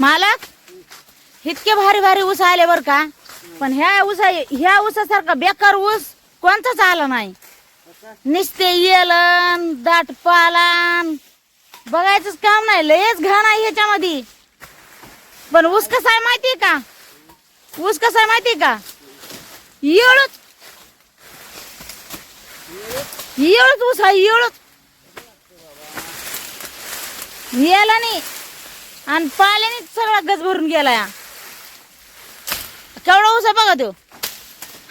मालक इतके भारी भारी ऊस आले बर का? पण ह्या ऊसा ह्या ऊसासारखा बेकार ऊस कोणताच आला नाही. निसते येलन दाट पालन बघायचंच काम नाही लयच घाण आहे ह्याच्यामध्ये. पण ऊस कसा आहे माहितीये का? ऊस कसा आहे माहितीये का? येळच. येळच ऊस आहे येळच. येला नाही आणि पाल्याने सगळा गज भरून गेला या केवढा उसा बघा तो.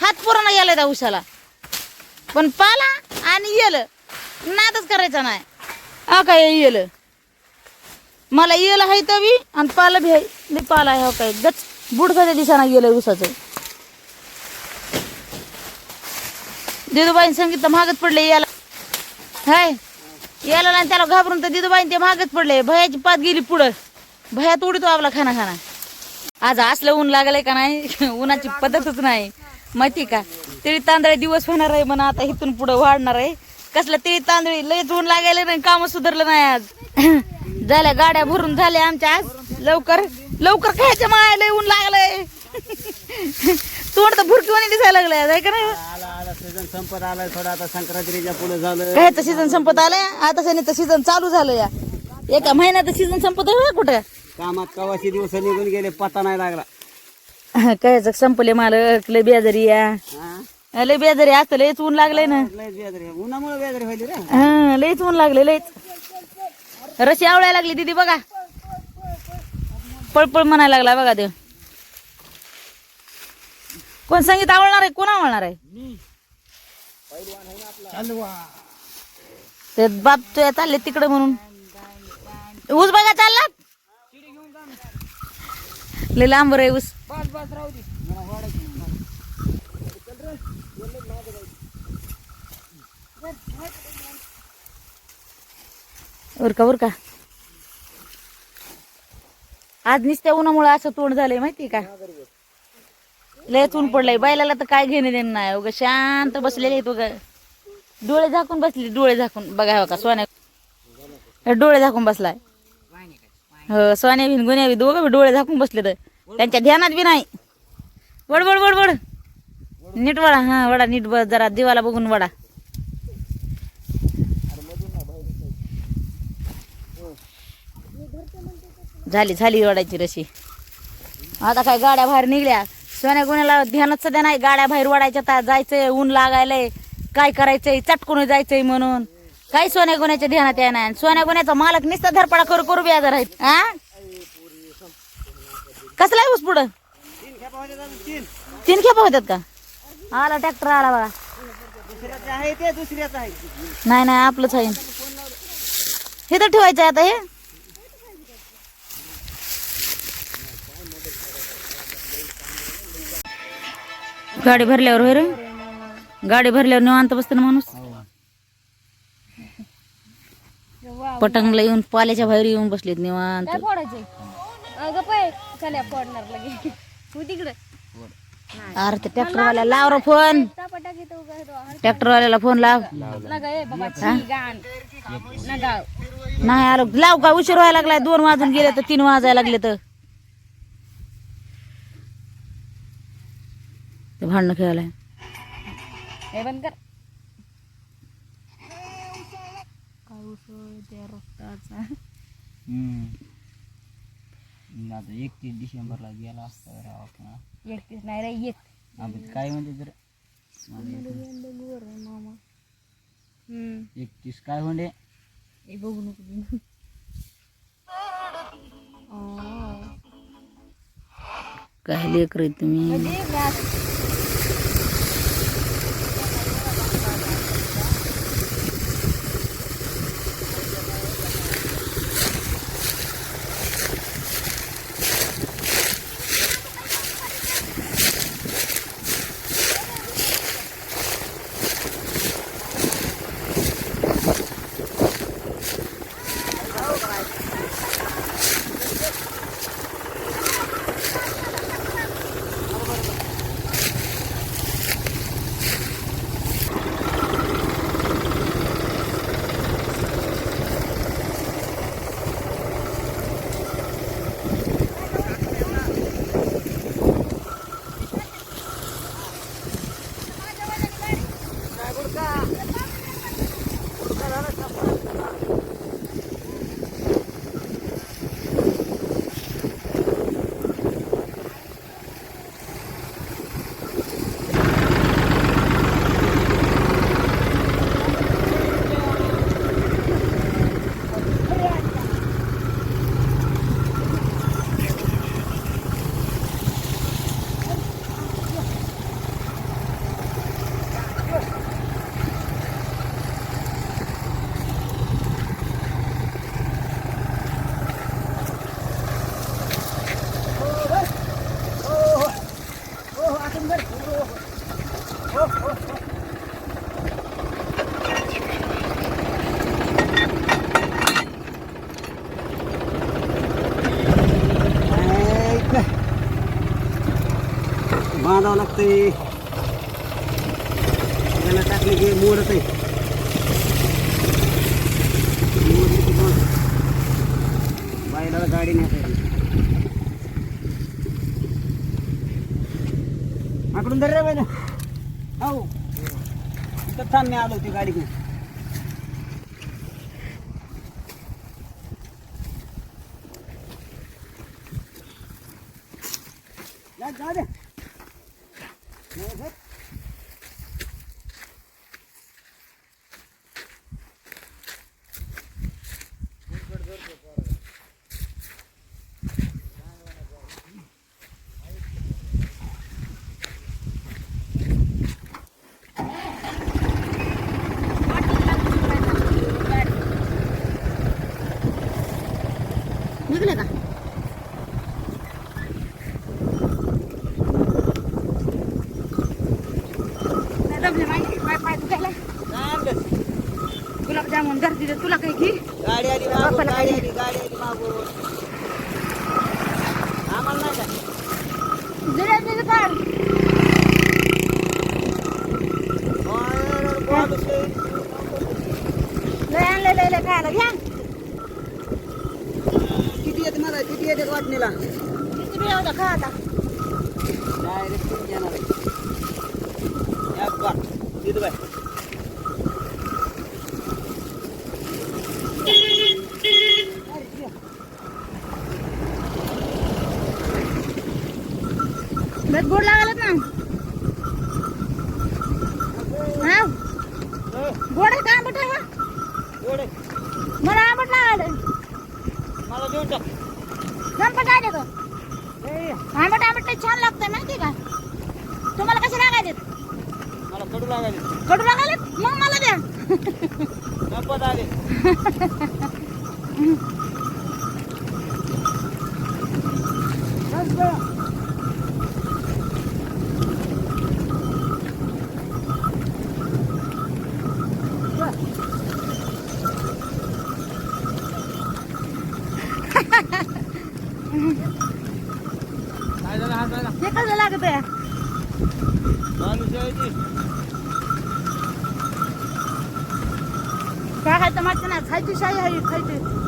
हात पुराणा गेला त्या उसाला पण पाला आणि येलं नादच करायचा नाही. हा काय येलं? मला येलं आहे तवी आणि पाला बी आहे. पाला आहे हो काय. गच बुडकाच्या दिशाना गेलं ऊसाचं. दिदूबाईने सांगितलं महागच पडले याला. हाय. याला नाही त्याला घाबरून तर दिदूबाईने ते महागच पडले भयाची पात गेली पुढं. भया तोडीतो आपला खाना खाना. आज असलं ऊन लागलंय का नाही? उन्हाची पद्धतच नाही. माहिती का? तिळी तांदळे दिवस होणार आहे म्हणा आता इथून पुढं वाढणार आहे. कसलं तिळी तांदळी? लयच ऊन लागायला नाही काम सुधारलं नाही आज. झाल्या गाड्या भरून झाल्या आमच्या आज. लवकर लवकर खायच्या माया लय ऊन लागलंय. तोंड तर भुरकीवाणी दिसायला लागलंय आहे का नाही? सीझन संपत आलाय थोडा आता संक्रांतीच्या पुढे झालं कायचं सीझन संपत आलंय. आता सीझन चालू झालं या एका महिन्यात सीझन संपत आहे कुठं. कामात कवाशी दिवस निघून गेले पत्ता नाही लागला. कायचं संपले मालक लय बेजारी या. हा? लय बेजारी असतं लयच ऊन लागलंय ना. लयच बेजारी उन्हामुळे बेजारी व्हायली रे. हा लयच ऊन लागले लयच. रशी आवडायला लागली दीदी बघा. पळपळ म्हणायला लागला बघा ते कोण संगीत आवडणार आहे? कोण आवडणार आहे? ते बाप तुया चालले तिकडे म्हणून. ऊस बघा चालला? लय लांब रे ऊस उरका उरका आज नुसत्या उन्हामुळे असं तोंड झालंय माहिती का? लयच ऊन पडलंय. बैलाला तर काय घेणे देणं नाही. उगा शांत बसलेले आहेत उगा. डोळे झाकून बसले डोळे झाकून. बघा का सोन्या. हे डोळे झाकून बसलाय. हो सोन्या बिन गुन्ह्या बी दोघं बी डोळे झाकून बसले तर. त्यांच्या ध्यानात बी नाही. वड वड वड वड. नीट वडा हा वडा नीट बस जरा दिवाला बघून वडा झाली झाली वडायची रशी. आता काय गाड्या बाहेर निघल्या. सोन्या गुन्ह्याला ध्यानात सध्या नाही. गाड्या बाहेर वडायच्या जायचंय ऊन लागायलंय. काय करायचंय? चटकून जायचंय म्हणून. काही सोन्या गुन्ह्याच्या ध्यानात येणार नाही सोन्या गुन्ह्याचा मालक निस्ता धरपडा करू करू बी आजार आहेत हा कसला आहे ऊस पुढं? तीन खेपा होतात का? आला ट्रॅक्टर आला बघा. नाही नाही आपलंच आहे. हे तर ठेवायचं आहे आता हे. गाडी भरल्यावर होय रे? गाडी भरल्यावर निवांत बसतो ना माणूस? पटंगला येऊन पाल्याच्या बाहेर येऊन बसलेत निवांत. काय फोडायचंय? अगं पाय चल्या फोडणार लगे तू तिकडे. अरे ते ट्रॅक्टरवाल्या लाव रे फोन. आहार. ट्रॅक्टरवाल्याला फोन लाव. नगा ए बाबा छी गाण. नगा. नाही आलो. लाव का उशीर व्हायला लागलाय. दोन वाजून गेले तर तीन वाजायला लागले तर. ते भांडणं खेळायला. हे बंद कर. उसळ त्या रक्ताचा. आता एकतीस डिसेंबरला गेला असता राव आपण. एकतीस नाही रे एक. आपण काय म्हणते तर? मामा. हम्म. एकतीस काय हे बघू नको काय लेकर तुम्ही? लागतंय त्याला टाकले की मोडत आहे मोडली की मग बायला गाडी नाही आकडून धर रे बायला हो इथं थांब मी आलो ती गाडी घेऊन जा जा दे नाही धर. निघले का दमले माहिती पाय पाय दुखायला थांब रे. गुलाबजामुन गर्दी दे तुला काही घे. गाडी आली मागून बापाला गाडी काय? आली गाडी आली मागून. आम्हाला नाही का जिऱ्याचं काढ. अरे, बाबूस रे. लय आणले लय लय खायला. घ्या किती येते मला किती येते वाटणीला? किती वेळ होता खा आता. डायरेक्ट येणार आहे. लय गोड लागलं ना. हा गोड आहे का आंबट आहे मला आंबट लागलं मला देऊन टाक. संपट आहे तो. आंबट आंबट छान लागतंय माहिती का? तुम्हाला कसे लागायचे? मला कडू लागायले कडू लागायले मग मला द्या. नपत आले बस बरं. काय झालं हात झाला हे कसं लागत आहे माणूस यायची काय खायचं